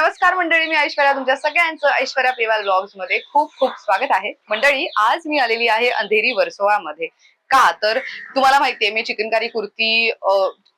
नमस्कार मंडळी मी ऐश्वर्या. तुमच्या सगळ्यांचं ऐश्वर्या पेवाल ब्लॉग्समध्ये खूप खूप स्वागत आहे. मंडळी आज मी आलेली आहे अंधेरी वर्सोवामध्ये. का? तर तुम्हाला माहितीये मी चिकनकारी कुर्ती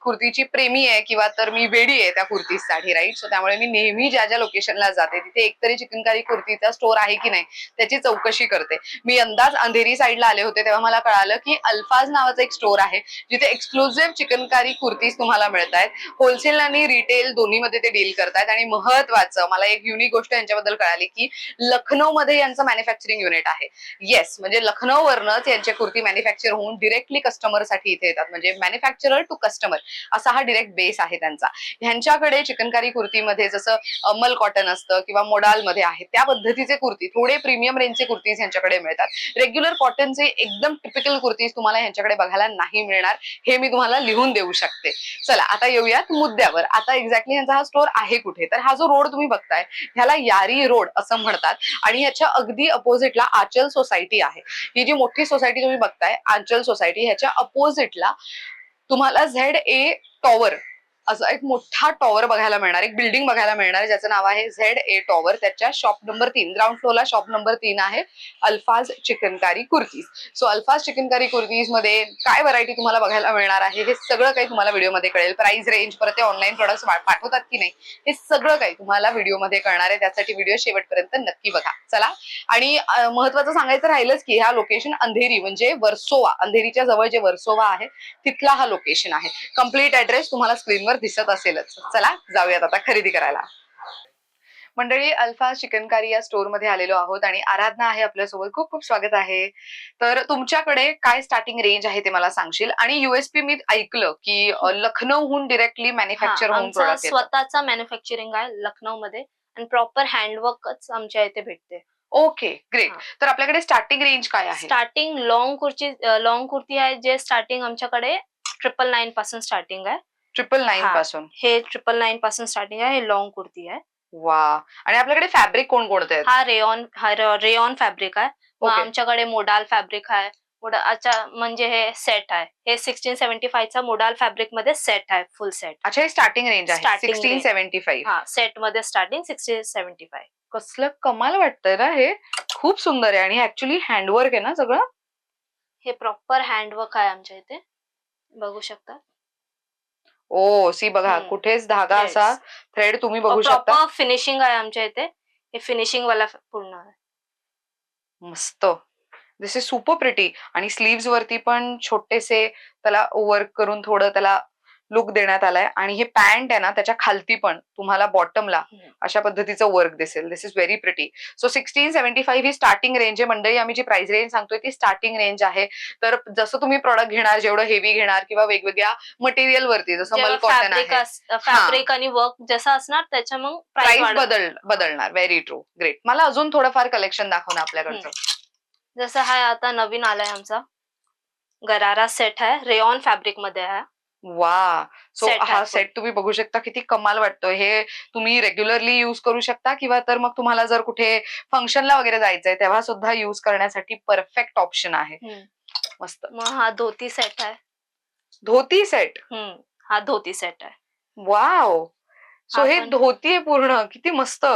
कुर्तीची प्रेमी आहे किंवा तर मी वेडी आहे त्या कुर्तीसाठी राईट सो त्यामुळे मी नेहमी ज्या ज्या लोकेशनला जाते तिथे एकतरी चिकनकारी कुर्तीचा स्टोर आहे की नाही त्याची चौकशी करते. मी अंदाज अंधेरी साईडला आले होते तेव्हा मला कळालं की अल्फाज नावाचं एक स्टोर आहे जिथे एक्सक्लुझिव्ह चिकनकारी कुर्तीज तुम्हाला मिळत आहेत. होलसेल आणि रिटेल दोन्हीमध्ये ते डील करतायत आणि महत्वाचं मला एक युनिक गोष्ट यांच्याबद्दल कळाली की लखनौमध्ये यांचं मॅन्युफॅक्चरिंग युनिट आहे. येस म्हणजे लखनौवरनंच यांच्या कुर्ती मॅन्युफॅक्चर होऊन डिरेक्टली कस्टमरसाठी इथे येतात. म्हणजे मॅन्युफॅक्चरर टू कस्टमर असा हा डिरेक्ट बेस आहे त्यांचा. ह्यांच्याकडे चिकनकारी कुर्तीमध्ये जसं अमल कॉटन असतं किंवा मोडाल मध्ये आहे त्या पद्धतीचे कुर्ती थोडे प्रीमियम रेंजचे कुर्तीज यांच्याकडे मिळतात. रेग्युलर कॉटनचे एकदम टिपिकल कुर्तीज तुम्हाला यांच्याकडे बघायला नाही मिळणार हे मी तुम्हाला लिहून देऊ शकते. चला आता येऊयात मुद्द्यावर. आता एक्झॅक्टली यांचा हा स्टोर आहे कुठे? तर हा जो रोड तुम्ही बघताय ह्याला यारी रोड असं म्हणतात आणि ह्याच्या अगदी अपोजिटला आचल सोसायटी आहे. ही जी मोठी सोसायटी तुम्ही बघताय आंचल सोसायटी ह्याच्या अपोजिटला तुम्हाला झेड ए टॉवर असं एक मोठा टॉवर बघायला मिळणार एक बिल्डिंग बघायला मिळणार ज्याचं नाव आहे झेड ए टॉवर त्याच्या शॉप नंबर तीन ग्राउंड फ्लोअरला शॉप नंबर तीन आहे अल्फाज चिकनकारी कुर्तीज सो अल्फाज चिकनकारी कुर्तीजमध्ये काय व्हरायटी तुम्हाला बघायला मिळणार आहे हे सगळं काही तुम्हाला व्हिडिओमध्ये कळेल. प्राइस रेंज परत ते ऑनलाईन प्रोडक्ट्स पाठवतात की नाही हे सगळं काही तुम्हाला व्हिडिओमध्ये कळणार आहे. त्यासाठी व्हिडिओ शेवटपर्यंत नक्की बघा. चला. आणि महत्वाचं सांगायचं राहिलंच की हा लोकेशन अंधेरी म्हणजे वर्सोवा. अंधेरीच्या जवळ जे वर्सोवा आहे तिथला हा लोकेशन आहे. कंप्लीट ऍड्रेस तुम्हाला स्क्रीनवर दिसत असेलच. चला जाऊयात आता खरेदी करायला. मंडळी अल्फा चिकनकारी या स्टोरमध्ये आलेलो आहोत आणि आराधना आहे आपल्यासोबत. खूप खूप स्वागत आहे. तर तुमच्याकडे काय स्टार्टिंग रेंज आहे ते मला सांगशील? आणि युएसपी मी ऐकलं की लखनौहून डिरेक्टली मॅन्युफॅक्चर होऊन स्वतःचा मॅन्युफॅक्चरिंग आहे लखनौ मध्ये आणि प्रॉपर हँडवर्कच आमच्या इथे भेटते. Okay great. तर आपल्याकडे स्टार्टिंग रेंज काय आहे? Starting long kurti long kurti आहे जे स्टार्टिंग आमच्याकडे ट्रिपल नाईन पासून स्टार्टिंग आहे. ट्रिपल नाईन हा. पासून. हे ट्रिपल नाईन पासून स्टार्टिंग आहे हे लॉंग कुर्ती आहे. वा. आणि आपल्याकडे फॅब्रिक कोण कोणते आहेत? हा रेऑन हा रेऑन फॅब्रिक आहे. मग Okay. आमच्याकडे मोडाल फॅब्रिक आहे. मोडाचा म्हणजे हे सेट आहे. हे सिक्स्टीन सेव्हन्टी फायचा मोडाल फॅब्रिकमध्ये सेट आहे फुल सेट अच्छा हे स्टार्टिंग रेंज आहे. Starting sixteen range. Seventy five हा सेटमध्ये स्टार्टिंग सिक्स्टीन सेव्हन्टी फाय कसलं कमाल वाटतंय ना हे. खूप सुंदर आहे. आणि ऍक्च्युली हँडवर्क आहे ना सगळं? हे प्रॉपर हँडवर्क आहे आमच्या इथे. बघू शकता. ओ सी बघा हम्म. कुठेच धागा Yes. असा थ्रेड तुम्ही बघू शकता. प्रॉपर फिनिशिंग आहे आमच्या इथे. हे फिनिशिंग वाला पूर्ण आहे. मस्त. दिस इज सुपर प्रिटी आणि स्लीव्स वरती पण छोटेसे त्याला वर्क करून थोडं त्याला लुक देण्यात आलाय. आणि हे पॅन्ट आहे ना त्याच्या खालती पण तुम्हाला बॉटमला. अशा पद्धतीचं वर्क दिसेल. This is very pretty so sixteen seventy five he starting range आहे. मंडळी आम्ही जी प्राइस रेंज सांगतोय ती स्टार्टिंग रेंज आहे. तर जसं तुम्ही प्रॉडक्ट घेणार जेवढं हेवी घेणार किंवा वेगवेगळ्या मटेरियल वरती जसं मल कॉटन फॅब्रिक आहे. फॅब्रिक आणि वर्क जसं असणार त्याच्या मग प्राइस प्राइस बदल बदलणार. व्हेरी ट्रू ग्रेट मला अजून थोडंफार कलेक्शन दाखव ना आपल्याकडचं. जसं हा आता नवीन आलाय आमचा. गरारा सेट आहे. रेऑन फॅब्रिकमध्ये आहे. वा! सो Set हा. सेट तुम्ही बघू शकता किती कमाल वाटतोय. हे तुम्ही रेग्युलरली युज करू शकता किंवा तर मग तुम्हाला जर कुठे फंक्शनला वगैरे जायचंय तेव्हा सुद्धा युज करण्यासाठी परफेक्ट ऑप्शन आहे. हम्म. मस्त. मग हा धोती सेट आहे. Dhoti set hmm. हा धोती सेट आहे. वाव सो हा धोती आहे पूर्ण. किती मस्त.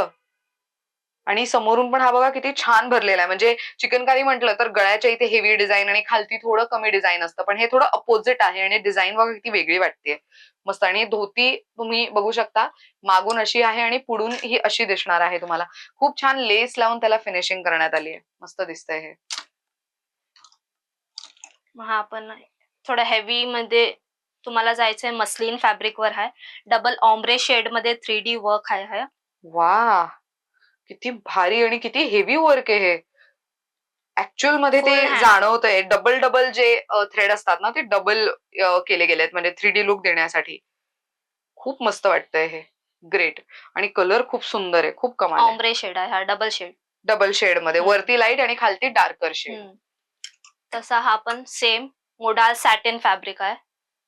आणि समोरून पण हा बघा किती छान भरलेला आहे. म्हणजे चिकनकारी म्हटलं तर गळ्याच्या इथे हेवी डिझाईन आणि खालती थोडं कमी डिझाईन असतं. पण हे थोडं अपोजिट आहे आणि डिझाईन बघा किती वेगळी वाटते मस्त. आणि धोती तुम्ही बघू शकता. मागून अशी आहे आणि पुढून ही अशी दिसणार आहे तुम्हाला. खूप छान लेस लावून त्याला फिनिशिंग करण्यात आली आहे. मस्त दिसतंय हे. हा पण थोडं हेवी मध्ये तुम्हाला जायचंय मस्लिन फॅब्रिक वर आहे. डबल ऑम्ब्रे शेडमध्ये थ्री डी वर्क आहे. वा किती भारी आणि किती हेवी वर्क आहे हे. ऍक्च्युअलमध्ये ते hand. जाणवतंय. डबल डबल जे थ्रेड असतात ना ते डबल केले गेलेत. म्हणजे थ्री डी लुक देण्यासाठी. खूप मस्त वाटतंय हे. ग्रेट आणि कलर खूप सुंदर आहे. खूप कमाल ऑम्ब्रे शेड आहे हा डबल शेड डबल शेडमध्ये. हम्म. वरती लाइट आणि खालती डार्कर शेड तसा हा पण सेम मोडाल सॅटिन फॅब्रिक आहे.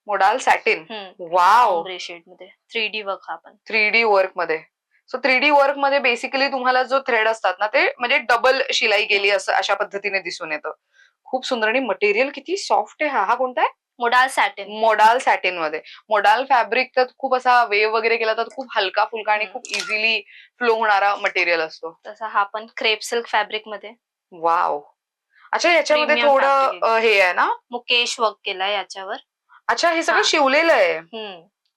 Modal satin. वाव ऑम्ब्रे शेडमध्ये. थ्री डी वर्क हा पण. थ्री डी वर्कमध्ये. सो थ्री डी वर्कमध्ये बेसिकली तुम्हाला जो थ्रेड असतात ना ते म्हणजे डबल शिलाई केली असं अशा पद्धतीने दिसून येतं. खूप सुंदर आणि मटेरियल किती सॉफ्ट आहे हा. हा कोणता आहे? मोडाल सॅटिन मोडाल सॅटिनमध्ये. मोडाल फॅब्रिक तर खूप असा वेव वगैरे केला तर खूप हलका फुलका आणि. खूप इझिली फ्लो होणारा मटेरियल असतो. तसा हा पण क्रेप सिल्क फॅब्रिकमध्ये. वाव अच्छा याच्यामध्ये थोडं हे आहे ना? मुकेश वर्क केलाय याच्यावर. अच्छा हे सगळं. शिवलेलं आहे.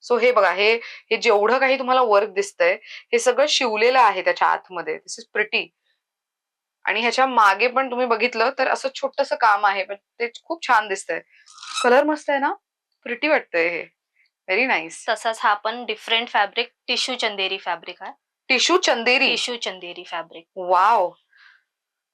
सो हे बघा हे हे जेवढं काही तुम्हाला वर्क दिसतंय हे सगळं शिवलेलं आहे त्याच्या आतमध्ये. दिस इज प्रिटी आणि ह्याच्या मागे पण तुम्ही बघितलं तर असं छोटस काम आहे पण ते खूप छान दिसतंय. कलर मस्त आहे ना? प्रिटी वाटतंय हे. व्हेरी नाईस तसाच हा पण different fabric tissue Chanderi fabric आहे tissue Chanderi. Tissue Chanderi fabric wow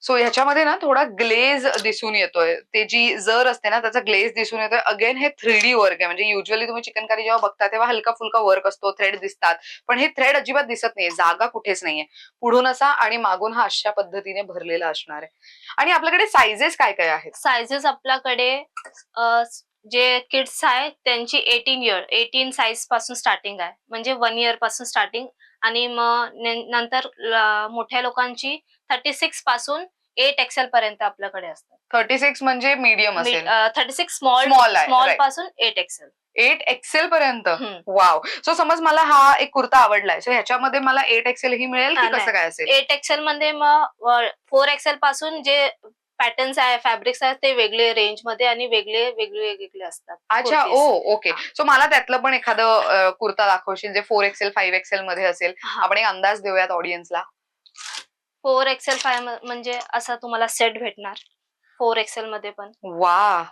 so ह्याच्यामध्ये ना थोडा ग्लेज दिसून येतोय. ते जी जर असते ना त्याचा ग्लेज दिसून येतोय. अगेन हे थ्री डी वर्क आहे. म्हणजे युजली तुम्ही चिकनकारी जेव्हा बघता तेव्हा हलका फुलका वर्क असतो. थ्रेड दिसतात. पण हे थ्रेड अजिबात दिसत नाहीये. जागा कुठेच नाहीये. पुढून असा आणि मागून हा अशा पद्धतीने भरलेला असणार आहे. आणि आपल्याकडे सायझेस काय काय आहेत? सायझेस आपल्याकडे जे किड्स आहे त्यांची एटीन इयर एटीन साईजपासून स्टार्टिंग आहे. म्हणजे वन इयरपासून स्टार्टिंग आणि मग नंतर मोठ्या लोकांची थर्टी सिक्सपासून एट एक्सेल पर्यंत आपल्याकडे असतात. थर्टी सिक्स म्हणजे मीडियम असेल. थर्टी सिक्स स्मॉल Small आहे, स्मॉल right. पासून एट एक्सेल. एट एक्सेल पर्यंत? वाव सो समज मला हा एक कुर्ता आवडलाय. सो ह्याच्यामध्ये मला एट एक्सेल ही मिळेल की हा, कसं नाही. काय असेल? एट एक्सेल मध्ये मग फोर एक्सेल पासून जे पॅटर्न्स आहे फॅब्रिक्स आहेत ते वेगळे रेंजमध्ये आणि वेगळे वेगळे वेगळे असतात. अच्छा कुर्तीज. ओ ओके सो मला त्यातलं पण एखादं अ, कुर्ता दाखवशील जे फोर एक्सेल फाईव्ह एक्सेल मध्ये असेल. हा. आपण एक अंदाज देऊयात ऑडियन्सला फोर एक्सेल फाय म्हणजे असा तुम्हाला सेट भेटणार. फोर एक्सेल मध्ये पण. वा.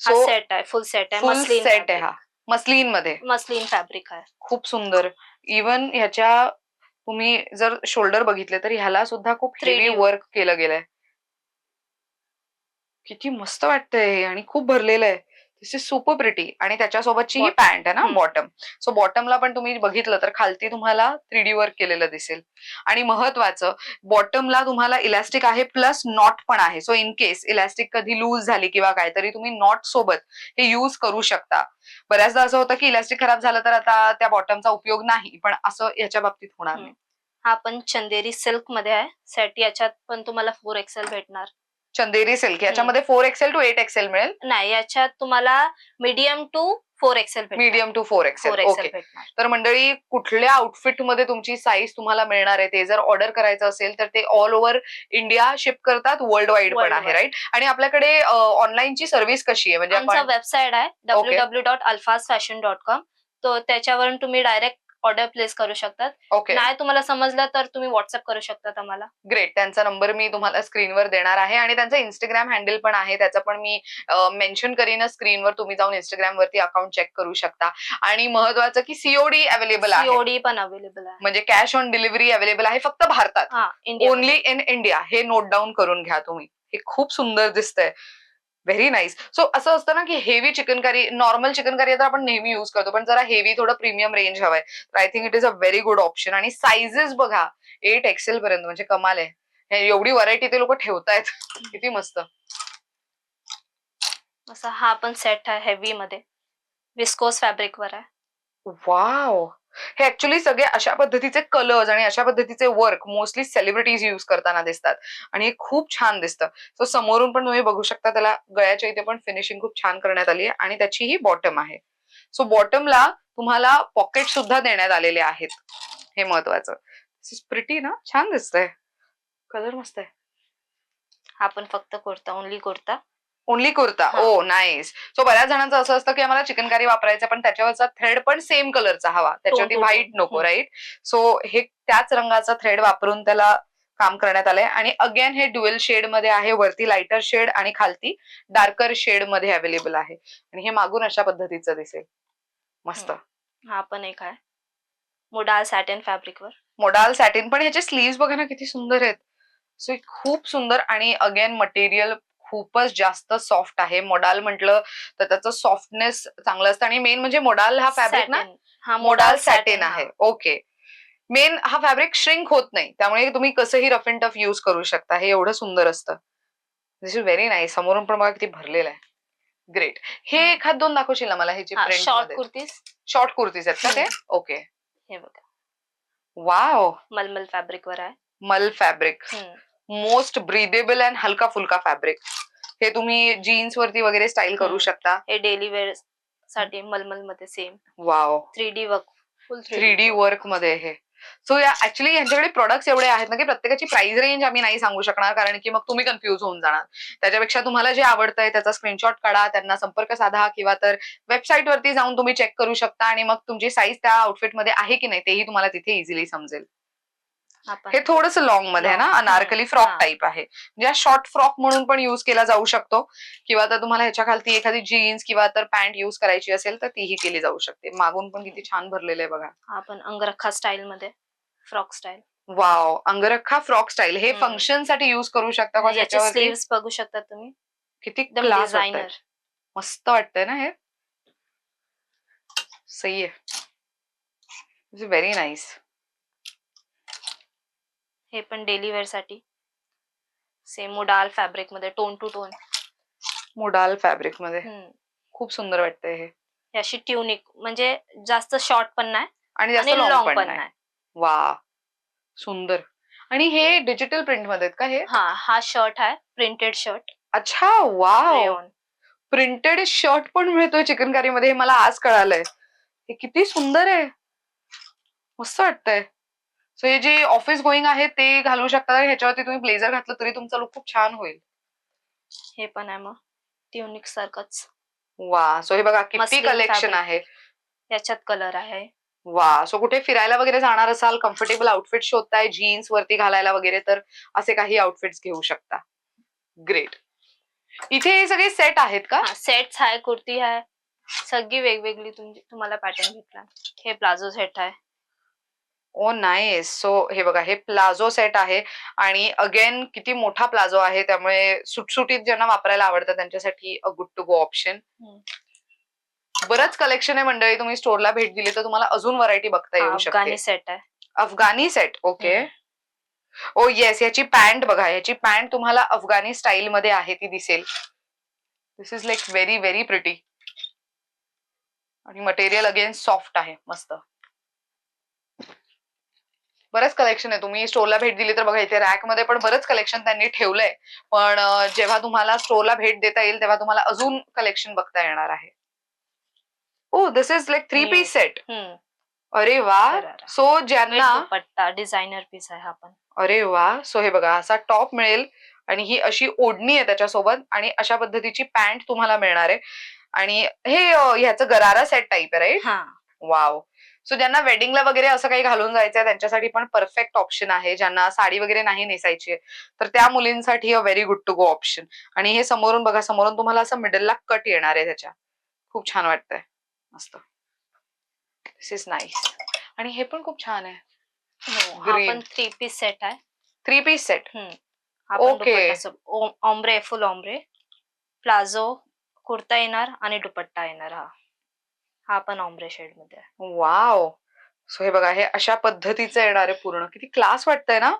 हा सो सेट आहे फुल सेट आहे. फुल मस्लिन सेट आहे हा. मस्लिनमध्ये. मस्लिन फॅब्रिक आहे. खूप सुंदर. इवन ह्याच्या तुम्ही जर शोल्डर बघितले तर ह्याला सुद्धा खूप 3D हेवी वर्क केलं गेलंय. किती मस्त वाटतंय हे आणि खूप भरलेलं आहे. दिस इज सुपर प्रिटी आणि त्याच्यासोबतची ही. पॅन्ट आहे ना. बॉटम सो बॉटमला पण तुम्ही बघितलं तर खालती तुम्हाला थ्री डी वर्क केलेलं दिसेल. आणि महत्वाचं बॉटमला तुम्हाला इलास्टिक आहे प्लस नॉट पण आहे. सो इन केस इलास्टिक कधी लूज झाली किंवा काय तरी तुम्ही नॉट सोबत हे यूज करू शकता. बऱ्याचदा असं होतं की इलास्टिक खराब झालं तर आता त्या बॉटमचा उपयोग नाही पण असं याच्या बाबतीत होणार नाही. हा पण चंदेरी सिल्कमध्ये आहे. सेट याच्यात पण तुम्हाला फोर एक्सेल भेटणार. चंदेरी सिल्क. याच्यामध्ये four XL to eight XL मिळेल. नाही याच्यात तुम्हाला medium to four XL medium to four XL okay तर मंडळी कुठल्या आउटफिटमध्ये तुमची साईज तुम्हाला मिळणार आहे ते जर ऑर्डर करायचं असेल तर ते ऑल ओव्हर इंडिया शिप करतात वर्ल्ड वाईड पण आहे. राईट आणि आपल्याकडे ऑनलाईनची सर्व्हिस कशी आहे? म्हणजे वेबसाईट आहे W W dot Alfaaz fashion dot com तो त्याच्यावरून तुम्ही डायरेक्ट ऑर्डर प्लेस करू शकतात. ओके नाही तुम्हाला समजलं तर तुम्ही व्हॉट्सअप करू शकतात आम्हाला. ग्रेट त्यांचा नंबर मी तुम्हाला स्क्रीनवर देणार आहे आणि त्यांचा इंस्टाग्राम हँडल पण आहे. त्याचं पण मी मेन्शन करीन स्क्रीनवर तुम्ही जाऊन इंस्टाग्राम वरती अकाउंट चेक करू शकता. आणि महत्वाचं की सीओडी अवेलेबल आहे. सीओडी पण अवेलेबल आहे. म्हणजे कॅश ऑन डिलिव्हरी अवेलेबल आहे फक्त भारतात. हा ओनली इन इंडिया हे नोट डाऊन करून घ्या तुम्ही. हे खूप सुंदर दिसतंय. व्हेरी नाईस सो असं असतं ना की हेवी चिकनकारी नॉर्मल चिकनकारी तर आपण नेहमी युज करतो पण जरा हेवी थोडं प्रीमियम रेंज हवंय. तर I think it is a very good option आणि साइजेस बघा एट एक्सेल पर्यंत म्हणजे कमाल आहे. हे एवढी व्हरायटी ते लोक ठेवतायत. किती मस्त. असा हा पण सेट आहे हेवी मध्ये. विस्कोस फॅब्रिक वर आहे. वाव हे ऍक्च्युली सगळे अशा पद्धतीचे कलर्स आणि अशा पद्धतीचे वर्क मोस्टली सेलिब्रिटीज युज करताना दिसतात. आणि हे खूप छान दिसतं. सो समोरून पण तुम्ही बघू शकता त्याला गळ्याच्या इथे पण फिनिशिंग खूप छान करण्यात आली आहे आणि त्याची ही बॉटम आहे. सो बॉटमला तुम्हाला पॉकेट सुद्धा देण्यात आलेले आहेत. हे महत्वाचं. प्रिटी ना? छान दिसतंय. कलर मस्त आहे. हा पण फक्त कुर्ता ओनली कुर्ता. ओनली कुर्ता. हा. ओ नाईस सो बऱ्याच जणांचं असं असतं की आम्हाला चिकनकारी वापरायचं पण त्याच्यावरचा थ्रेड पण सेम कलरचा हवा. त्याच्यावरती तो, तो. व्हाईट नको. राईट सो हे त्याच रंगाचा थ्रेड वापरून त्याला काम करण्यात आलंय. आणि अगेन हे ड्युएल शेडमध्ये आहे. वरती लाइटर शेड आणि खालती डार्कर शेडमध्ये अवेलेबल आहे. आणि हे मागून अशा पद्धतीचं दिसेल. मस्त. हा पण एक आहे. मोडाल सॅटन फॅब्रिक वर. मोडाल सॅटिन पण ह्याचे स्लीव्ह बघा ना किती सुंदर आहेत. सो खूप सुंदर आणि अगेन मटेरियल खूपच जास्त सॉफ्ट आहे. मोडाल म्हटलं तर त्याचं सॉफ्टनेस चांगलं असतं. आणि मेन म्हणजे मोडाल हा फॅब्रिक ना. हा मोडाल सॅटिन हा. आहे. ओके मेन हा फॅब्रिक श्रिंक होत नाही. त्यामुळे तुम्ही कसंही रफ अँड टफ युज करू शकता. हे एवढं सुंदर असतं. दिस इज व्हेरी नाईस समोरून पण बघा किती भरलेलं आहे. ग्रेट हे. एखाद दोन दाखवशील ना मला? ह्याची हा शॉर्ट कुर्तीज. शॉर्ट कुर्तीज आहेत का ते? ओके हे बघा. वाव मलमल फॅब्रिक वर आहे. मल फॅब्रिक. मोस्ट ब्रिदेबल अँड हलका फुलका फॅब्रिक. हे तुम्ही जीन्स वरती वगैरे स्टाईल करू. शकता. हे डेली वेअरसाठी मलमलमध्ये same wow three D work full three D वर्कमध्ये हे. सो या ऍक्च्युली यांच्याकडे प्रोडक्ट्स एवढे आहेत ना की प्रत्येकाची प्राइस रेंज आम्ही नाही सांगू शकणार कारण की मग तुम्ही कन्फ्युज होऊन जाणार. त्याच्यापेक्षा तुम्हाला जे आवडतंय त्याचा स्क्रीनशॉट काढा त्यांना संपर्क साधा किंवा तर वेबसाईट वरती जाऊन तुम्ही चेक करू शकता आणि मग तुमची साईज त्या आउटफिटमध्ये आहे की नाही तेही तुम्हाला तिथे इझिली समजेल. हे थोडंसं लॉंगमध्ये आहे ना. अनारकली. फ्रॉक. टाईप आहे. म्हणजे शॉर्ट फ्रॉक म्हणून पण युज केला जाऊ शकतो. किंवा तर तुम्हाला ह्याच्या खालती एखादी जीन्स किंवा तर पॅन्ट युज करायची असेल तर तीही केली जाऊ शकते. मागून पण किती छान भरलेलं आहे बघा. आपण अंगरखा स्टाईल मध्ये frock style wow angrakha frock style हे. फंक्शनसाठी युज करू शकता स्लीव्स बघू शकता तुम्ही. किती डिझायनर मस्त वाटतंय ना हे? सही आहे. व्हेरी नाईस हे पण डेली वेअरसाठी. सेम मोडाल फॅब्रिकमध्ये टोन टू टोन मोडाल फॅब्रिकमध्ये. खूप सुंदर वाटतंय हे. अशी ट्युनिक म्हणजे जास्त शॉर्ट पण नाही आणि जास्त लॉंग पण नाही. वा सुंदर. आणि हे डिजिटल प्रिंटमध्ये का हे? हा हा शर्ट आहे प्रिंटेड शर्ट अच्छा वाव. रेओन प्रिंटेड शर्ट पण मिळतोय चिकनकारी मध्ये हे मला आज कळालंय. हे किती सुंदर आहे. मस्त वाटतंय. सो हे जे ऑफिस गोईंग आहे ते घालू शकता ह्याच्यावरती तुम्ही ब्लेझर घातलं तरी तुमचा लुक खूप छान होईल. हे पण आहे मग. ट्युनिक सारखंच. वा सो हे बघा किती कलेक्शन. आहे. याच्यात कलर आहे. वा सो कुठे फिरायला वगैरे जाणार असाल कम्फर्टेबल आउटफिट शोधताय जीन्स वरती घालायला वगैरे तर असे काही आउटफिट्स घेऊ शकता. ग्रेट इथे हे सगळे सेट आहेत का? सेट्स आहे कुर्ती आहे. सगळी वेगवेगळी तुम्हाला पॅटर्न भेटला हे प्लाझो सेट आहे. ओ नाईस सो हे बघा हे प्लाझो सेट आहे आणि अगेन किती मोठा प्लाझो आहे त्यामुळे सुटसुटीत ज्यांना वापरायला आवडतं त्यांच्यासाठी a good to go option. बरंच कलेक्शन आहे मंडळी तुम्ही स्टोरला भेट दिली तर तुम्हाला अजून व्हरायटी बघता येऊ शकते. अफगाणी सेट आहे. Afghani set okay. ओ येस याची पॅन्ट बघा याची पॅन्ट तुम्हाला अफगाणी स्टाईल मध्ये आहे ती दिसेल. This is like very very pretty आणि मटेरियल अगेन सॉफ्ट आहे मस्त. बरंच कलेक्शन आहे. तुम्ही स्टोरला भेट दिली तर बघा इथे रॅकमध्ये पण बरंच कलेक्शन त्यांनी ठेवलंय. पण जेव्हा तुम्हाला स्टोरला भेट देता येईल तेव्हा तुम्हाला अजून कलेक्शन बघता येणार आहे. ओ this is like three. Piece set. अरे वा. सो ज्यांना दुपट्टा डिझायनर पीस आहे हा पण. अरे वा. सो हे बघा असा टॉप मिळेल आणि ही अशी ओढणी आहे त्याच्यासोबत आणि अशा पद्धतीची पॅन्ट तुम्हाला मिळणार आहे. आणि हे ह्याचं गरारा सेट टाईप आहे राईट हा. वाव सो ज्यांना वेडिंगला वगैरे असं काही घालून जायचंय त्यांच्यासाठी पण परफेक्ट ऑप्शन आहे. ज्यांना साडी वगैरे नाही नेसायची आहे, तर त्या मुलींसाठी a very good to go option आणि हे समोरून बघा समोरून तुम्हाला असं मिडलला कट येणार आहे त्याच्या. खूप छान वाटतंय. मस्त. दिस इज नाईस आणि हे पण खूप छान आहे. थ्री पीस सेट आहे. थ्री पीस सेट सब ombre full ombre palazzo kurta येणार आणि दुपट्टा येणार हा. हा पण ऑम्ब्रे शेडमध्ये आहे. वाव सो हे बघा हे अशा पद्धतीचं येणार आहे पूर्ण. किती क्लास वाटतंय ना?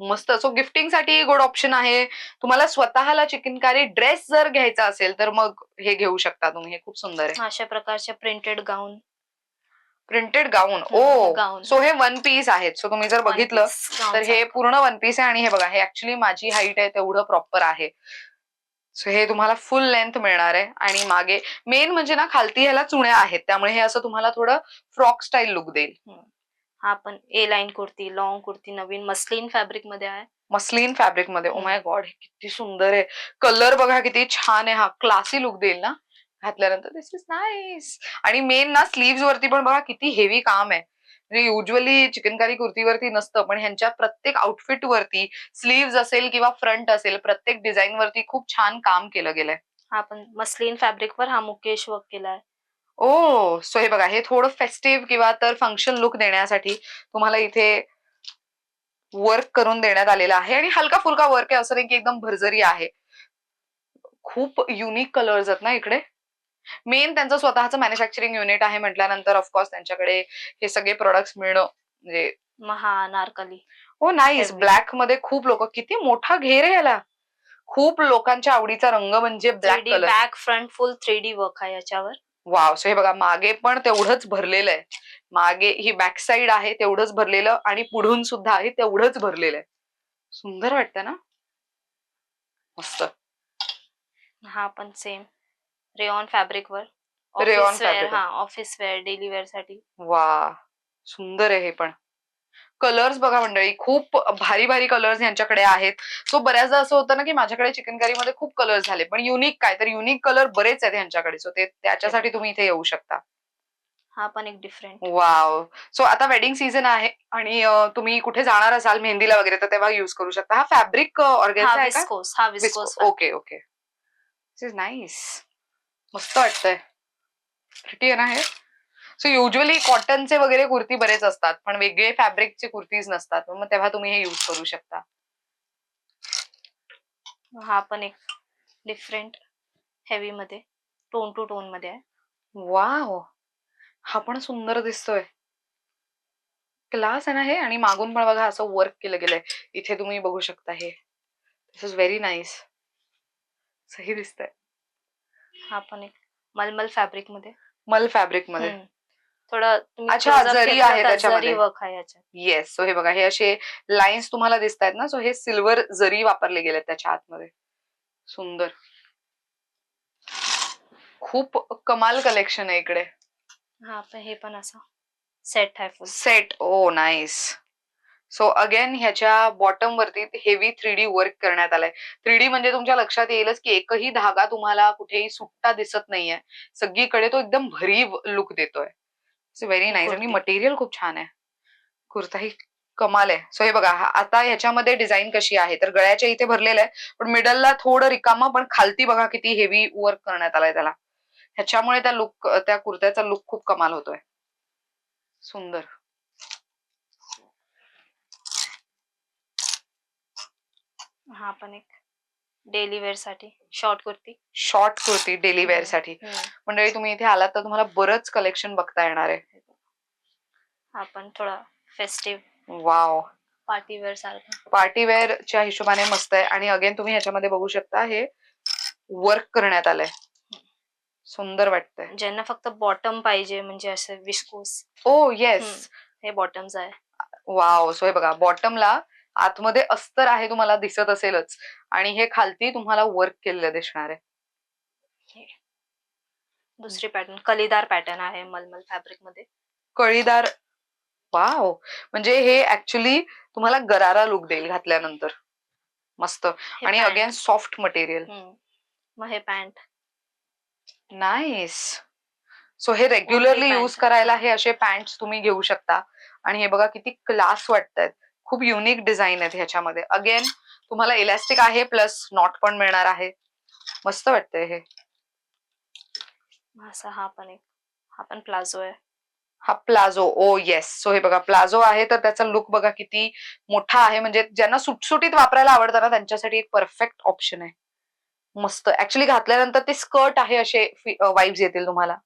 मस्त. सो गिफ्टिंगसाठी गुड ऑप्शन आहे. तुम्हाला स्वतःला चिकनकारी ड्रेस जर घ्यायचा असेल तर मग हे घेऊ शकता तुम्ही. हे खूप सुंदर आहे. अशा प्रकारचे printed gown printed gown oh gown. So हे वन पीस आहेत. सो तुम्ही जर बघितलं तर हे पूर्ण वन पीस आहे. आणि हे बघा हे ऍक्च्युली माझी हाईट आहे तेवढं प्रॉपर आहे. सो हे तुम्हाला फुल लेंथ मिळणार आहे. आणि मागे मेन म्हणजे ना खालती ह्याला चुण्या आहेत. त्यामुळे हे असं तुम्हाला थोडं फ्रॉक स्टाईल लुक देईल. हा पण A line kurti long kurti Naveen muslin फॅब्रिकमध्ये आहे. मस्लिन फॅब्रिकमध्ये. ओ. माय गॉड किती सुंदर आहे. कलर बघा किती छान आहे. हा क्लासी लुक देईल ना. घातल्यानंतर दिस इज नाईस आणि मेन ना स्लीव्स वरती पण बघा किती हेवी काम आहे. युजली चिकनकारी कुर्तीवरती नसतं पण ह्यांच्या प्रत्येक आउटफिट वरती स्लीव्स असेल किंवा फ्रंट असेल प्रत्येक डिझाईन वरती खूप छान काम केलं गेलंय. हा पण मस्लिन फॅब्रिक वर हा मुकेश वर्क केलाय. ओ सो हे बघा हे थोडं फेस्टिव्ह किंवा तर फंक्शन लुक देण्यासाठी तुम्हाला इथे वर्क करून देण्यात आलेलं आहे. आणि हलका फुलका वर्क आहे असं नाही की एकदम भरजरी आहे. खूप युनिक कलर्स आहेत ना इकडे. मेन त्यांचं स्वतःचं मॅन्युफॅक्चरिंग युनिट आहे म्हटल्यानंतर ऑफकोर्स त्यांच्याकडे हे सगळे प्रोडक्ट्स मिळणं म्हणजे महा अनारकली हो Heavy. ब्लॅकमध्ये खूप लोक किती मोठा घेर आहे याला. खूप लोकांच्या आवडीचा रंग म्हणजे black three colour back front full three D work आहे याच्यावर. वाव सो हे बघा मागे पण तेवढंच भरलेलं आहे. मागे ही बॅक साइड आहे तेवढंच भरलेलं आणि पुढून सुद्धा आहे तेवढंच भरलेलं आहे. सुंदर वाटतं ना? मस्त. हा पण सेम रेऑन फॅब्रिक वर. Office wear. हा ऑफिस वेअर डेली वेअरसाठी. वा सुंदर आहे हे पण. कलर्स बघा मंडळी खूप भारी भारी कलर्स यांच्याकडे आहेत. सो बऱ्याचदा असं होतं ना की माझ्याकडे चिकनमध्ये खूप कलर झाले पण युनिक काय तर युनिक कलर बरेच आहेत यांच्याकडे. सो ते त्याच्यासाठी तुम्ही इथे येऊ शकता. हा पण एक डिफरंट वाव. सो आता वेडिंग सीझन आहे आणि तुम्ही कुठे जाणार असाल मेहंदीला वगैरे तर तेव्हा युज करू शकता. हा फॅब्रिक ऑर्गेन्झा आहे का? Viscose viscose okay okay. This is nice मस्त वाटतंय. प्रिटी आहे ना हे? सो युजली कॉटनचे वगैरे कुर्ती बरेच असतात पण वेगळे फॅब्रिकचे कुर्तीज नसतात. मग तेव्हा तुम्ही हे युज करू शकता. हा पण एक डिफरंट हेवी मध्ये टोन टू टोनमध्ये आहे. वाव हा पण सुंदर दिसतोय. क्लास आहे ना हे? आणि मागून पण बघा असं वर्क केलं गेलंय. इथे तुम्ही बघू शकता हे. दिस इज व्हेरी नाईस सही दिसतंय. हा पण एक मलमल फॅब्रिकमध्ये. मल फॅब्रिकमध्ये. हम्म. थोडं तुम्ही अच्छा, जरी घेतलं आहे तर त्याच्यामध्ये. जरी वर्क आहे याच्यात. येस सो हे बघा हे असे लाईन्स तुम्हाला दिसत आहेत ना सो हे सिल्वर जरी वापरले गेले त्याच्या आतमध्ये. सुंदर. खूप कमाल कलेक्शन आहे इकडे. हा पण हे पण असं सेट आहे full set oh nice so again ह्याच्या बॉटम वरती हेवी थ्री डी वर्क करण्यात आलंय. थ्री डी म्हणजे तुमच्या लक्षात येईलच की एकही धागा तुम्हाला कुठेही सुट्टा दिसत नाहीये. सगळीकडे तो एकदम भरीव लुक देतोय. व्हेरी नाईस आणि. मटेरियल खूप छान आहे. कुर्ता ही कमाल आहे. सो हे बघा आता ह्याच्यामध्ये डिझाईन कशी आहे? तर गळ्याच्या इथे भरलेलं आहे. पण मिडलला थोडं रिकामा पण खालती बघा किती हेवी वर्क करण्यात आलाय त्याला. ह्याच्यामुळे त्या लुक त्या कुर्त्याचा लुक खूप कमाल होतोय. सुंदर. हा पण एक daily वेअरसाठी. Short kurti. Short kurti daily वेअरसाठी. मंडळी तुम्ही इथे आलात तर तुम्हाला बरंच कलेक्शन बघता येणार आहे. हा पण थोडा फेस्टिव्ह वाव पार्टी वेअर सारखा. पार्टी वेअरच्या हिशोबाने मस्त आहे. आणि अगेन तुम्ही ह्याच्यामध्ये बघू शकता हे वर्क करण्यात आलंय. सुंदर वाटतंय. ज्यांना फक्त बॉटम पाहिजे म्हणजे असं विस्कोस ओ येस हे बॉटम्स आहे. वाव सो हे बघा बॉटमला आतमध्ये अस्तर आहे तुम्हाला दिसत असेलच. आणि हे खालती तुम्हाला वर्क केलेलं दिसणार आहे. दुसरी पॅटर्न कलीदार पॅटर्न आहे मलमल फॅब्रिकमध्ये. कळीदार वाव म्हणजे हे ऍक्च्युली तुम्हाला गरारा लुक देईल घातल्यानंतर. मस्त. आणि. Again soft material. मग हे पॅन्ट नाईस सो हे रेग्युलरली. यूज करायला हे असे पॅन्ट तुम्ही घेऊ शकता. आणि हे बघा किती क्लास वाटतायत. खूप युनिक डिझाईन आहेत ह्याच्यामध्ये. अगेन तुम्हाला इलास्टिक आहे प्लस नॉट पण मिळणार आहे. मस्त वाटतंय हे. असा हा पण एक हा पण प्लाझो आहे. हा प्लाझो ओ येस सो हे बघा प्लाझो आहे तर त्याचा लुक बघा किती मोठा आहे. म्हणजे ज्यांना सुटसुटीत वापरायला आवडतं ना त्यांच्यासाठी एक परफेक्ट ऑप्शन आहे. मस्त. ऍक्च्युली घातल्यानंतर ते स्कर्ट आहे असे वाईब्स येतील तुम्हाला.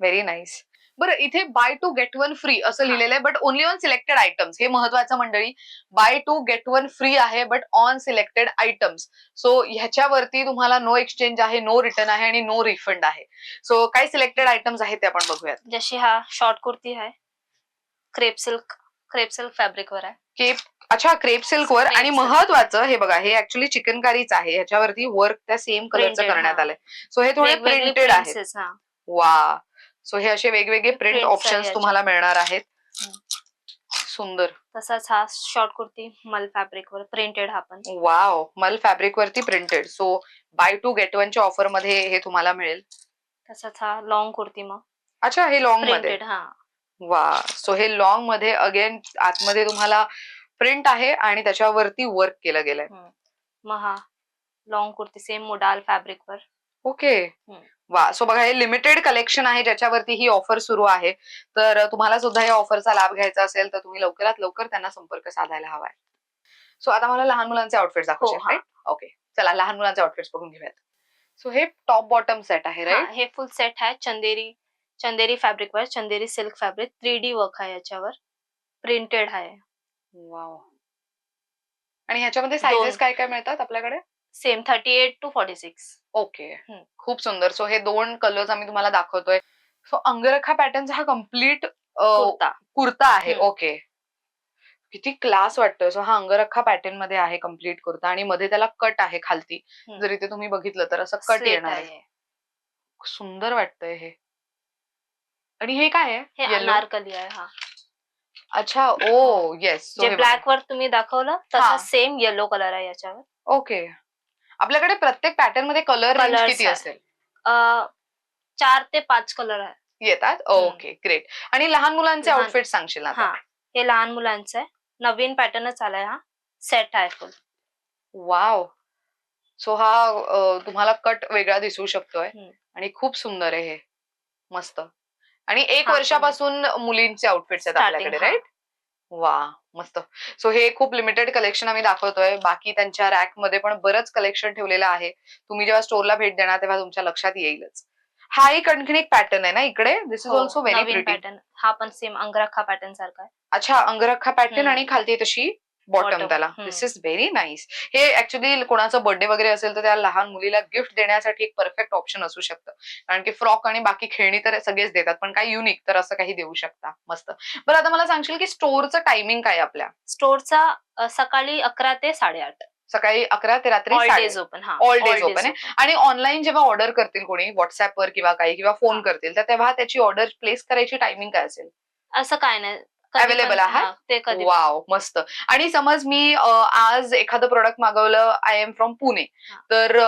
व्हेरी नाईस बरं इथे buy two get one free असं. लिहिलेलं आहे but only on selected items हे महत्वाचं मंडळी buy two get one free आहे but on selected items so ह्याच्यावरती तुम्हाला नो एक्सचेंज आहे नो रिटर्न आहे आणि नो रिफंड आहे. सो काही सिलेक्टेड आयटम्स आहेत ते आपण बघूयात. जशी हा शॉर्ट कुर्ती आहे crepe silk crepe silk fabric वर आहे. केप अच्छा क्रेप सिल्क वर. आणि. महत्वाचं हे बघा हे ऍक्च्युली चिकनकारीच आहे. ह्याच्यावरती वर्क त्या सेम कलरचं करण्यात. आलंय. सो हे थोडे प्रिंटेड आहेत. prints हा. वा सो हे असे वेगवेगळे प्रिंट Prints ऑप्शन्स. तुम्हाला मिळणार आहेत. सुंदर. तसाच हा शॉर्ट कुर्ती मल फॅब्रिक वर प्रिंटेड हा पण. वाव मल फॅब्रिक वरती printed so buy two get वनच्या ऑफरमध्ये हे तुम्हाला मिळेल. तसाच हा लॉंग कुर्ती मग. अच्छा हे लॉंगमध्ये. प्रिंटेड हा. वा सो हे लॉंगमध्ये अगेन आतमध्ये तुम्हाला प्रिंट आहे आणि त्याच्यावरती वर्क केलं गेलंय. मग हा long kurti same modal fabric वर. Okay hmm. वा सो बघा हे लिमिटेड कलेक्शन आहे ज्याच्यावरती ही ऑफर सुरू आहे. तर तुम्हाला सुद्धा या ऑफरचा लाभ घ्यायचा असेल तर तुम्ही लवकरात लवकर त्यांना संपर्क साधायला हवाय सो आता मला लहान मुलांचे आउटफिट हा. ओके चला लहान मुलांचे आउटफिट बघून घेऊयात. सो हे टॉप बॉटम सेट आहे हा, राईट हे फुल सेट आहे. चंदेरी चंदेरी फॅब्रिक वर Chanderi silk fabric three D work आहे याच्यावर. प्रिंटेड आहे. वाव आणि ह्याच्यामध्ये साईजेस दोन. काय काय मिळतात आपल्याकडे? Same thirty eight to forty six. Okay. खूप सुंदर. सो हे दोन कलर्स आम्ही तुम्हाला दाखवतोय. सो अंगरखा पॅटर्नचा हा कंप्लीट कुर्ता. आहे. ओके. किती क्लास वाटतोय. सो हा अंगरखा पॅटर्नमध्ये आहे कंप्लीट कुर्ता आणि मध्ये त्याला कट आहे खालती. जर इथे तुम्ही बघितलं तर असं कट येणार आहे. सुंदर वाटतंय हे. आणि हे काय हे आहे? अनारकली आहे हा. अच्छा. ओ येस जे ब्लॅक वर तुम्ही दाखवलं हा. तसा सेम येलो कलर आहे याच्यावर. ओके. आपल्याकडे प्रत्येक पॅटर्नमध्ये कलर रेंज Colours किती आहे. असेल? अं, चार ते पाच कलर आहे येतात? ओके ग्रेट आणि लहान मुलांचे लहान- आउटफिट सांगशील ना हा हे लहान मुलांचं. आहे नवीन पॅटर्नच आलाय हा. सेट आहे फुल वाव सो हा अ, तुम्हाला कट वेगळा दिसू शकतोय. हम्म. आणि खूप सुंदर आहे हे. मस्त. आणि एक हा, वर्षापासून मुलींचे आउटफिट्स आहेत Starting, आपल्याकडे हा. राईट वा मस्त. सो हे खूप लिमिटेड कलेक्शन आम्ही दाखवतोय. बाकी त्यांच्या रॅकमध्ये पण बरंच कलेक्शन ठेवलेलं आहे. तुम्ही जेव्हा स्टोरला भेट देणार तेव्हा तुमच्या लक्षात येईलच. हा एक आणखीन एक पॅटर्न आहे ना इकडे? This is also very pattern हा पण सेम अंगरखा पॅटर्न सारखा अच्छा अंगरखा पॅटर्न. आणि खालती तशी? बॉटम त्याला. दिस इज व्हेरी नाईस हे ऍक्च्युली कोणाचा बर्थडे वगैरे असेल तर त्या लहान मुलीला गिफ्ट देण्यासाठी एक परफेक्ट ऑप्शन असू शकतं. कारण की फ्रॉक आणि बाकी खेळणी तर सगळेच देतात पण काही युनिक तर असं काही देऊ शकता. मस्त. बरं आता मला सांगशील की स्टोअरचं टायमिंग काय आपल्या? स्टोरचा अं, सकाळी अकरा ते साडेआठ. सकाळी अकरा ते रात्री ऑल डेज ओपन हा. आहे. आणि ऑनलाईन जेव्हा ऑर्डर करतील कोणी व्हॉट्सअपवर किंवा काही किंवा फोन. करतील तर तेव्हा त्याची ऑर्डर प्लेस करायची टायमिंग काय असेल? असं काय नाही. पण- आहे? ते कधी. वाव मस्त. आणि समज मी आज एखादं प्रोडक्ट मागवलं आय एम फ्रॉम पुणे. तर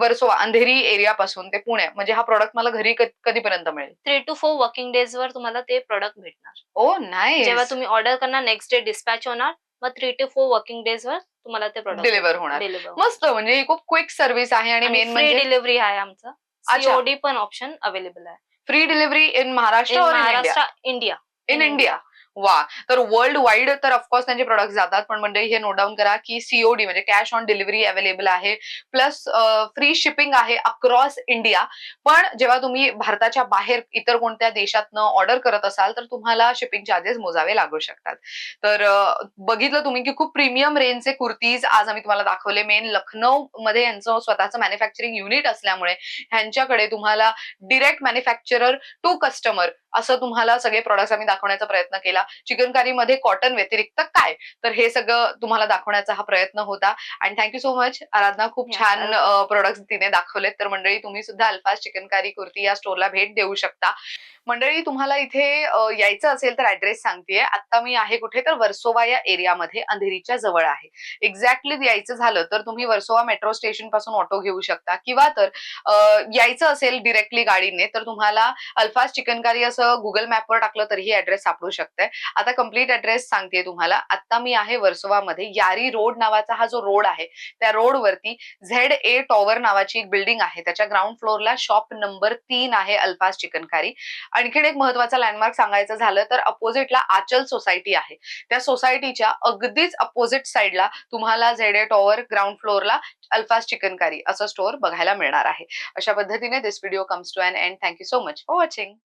वर्सोवा अंधेरी एरिया पासून ते पुणे म्हणजे हा प्रोडक्ट मला घरी कधीपर्यंत मिळेल? Three to four working days वर तुम्हाला ते प्रोडक्ट भेटणार. ओ नाही जेव्हा तुम्ही ऑर्डर करणार नेक्स्ट डे डिस्पॅच होणार मग three to four working days वर तुम्हाला ते प्रोडक्ट Deliver होणार. डिलिव्हर मस्त म्हणजे खूप क्विक सर्व्हिस आहे आणि मेन म्हणजे डिलिव्हरी आहे आमचं. सीओडी पण ऑप्शन अवेलेबल आहे. Free delivery in Maharashtra Maharashtra India in India वा तर वर्ल्ड वाईड तर ऑफकोर्स त्यांचे प्रोडक्ट जातात पण म्हणजे हे नोट डाऊन करा की सीओडी म्हणजे कॅश ऑन डिलिव्हरी अवेलेबल आहे प्लस फ्री शिपिंग आहे अक्रॉस इंडिया पण जेव्हा तुम्ही भारताच्या बाहेर इतर कोणत्या देशातनं ऑर्डर करत असाल तर तुम्हाला शिपिंग चार्जेस मोजावे लागू शकतात. तर बघितलं तुम्ही की खूप प्रीमियम रेंजचे कुर्तीज आज आम्ही तुम्हाला दाखवले. मेन लखनौ मध्ये यांचं स्वतःचं मॅन्युफॅक्चरिंग युनिट असल्यामुळे ह्यांच्याकडे तुम्हाला डिरेक्ट मॅन्युफॅक्चरर टू कस्टमर असं तुम्हाला सगळे प्रोडक्ट्स आम्ही दाखवण्याचा प्रयत्न केला. चिकनकारी मध्ये कॉटन व्यतिरिक्त काय? तर हे सगळं तुम्हाला दाखवण्याचा हा प्रयत्न होता. आणि थँक्यू सो मच आराधना खूप छान प्रोडक्ट्स तिने दाखवलेत. तर मंडळी तुम्ही सुद्धा अल्फाज चिकनकारी कुर्ती या स्टोरला भेट देऊ शकता. मंडळी तुम्हाला इथे यायचं असेल तर ऍड्रेस सांगतेय. आता मी आहे कुठे? तर वर्सोवा या एरियामध्ये अंधेरीच्या जवळ आहे. एक्झॅक्टली यायचं झालं तर तुम्ही वर्सोवा मेट्रो स्टेशनपासून ऑटो घेऊ शकता. किंवा तर यायचं असेल डिरेक्टली गाडीने तर तुम्हाला अल्फाज चिकनकारी असं गुगल मॅपवर टाकलं तरीही ऍड्रेस सापडू शकते आता कंप्लीट ऍड्रेस सांगते तुम्हाला. आता मी आहे वर्सोवामध्ये. यारी रोड नावाचा हा जो रोड आहे त्या रोड वरती झेड ए टॉवर नावाची एक बिल्डिंग आहे. त्याच्या ग्राउंड फ्लोअरला शॉप नंबर तीन आहे अल्फास चिकनकारी. आणखीन एक महत्त्वाचा लँडमार्क सांगायचं झालं तर अपोजिटला आचल सोसायटी आहे. त्या सोसायटीच्या अगदीच अपोजिट साईडला तुम्हाला झेड ए टॉवर ग्राउंड फ्लोअरला अल्फास चिकनकारी असं स्टोअर बघायला मिळणार आहे. अशा पद्धतीने this video comes to an end thank you so much for watching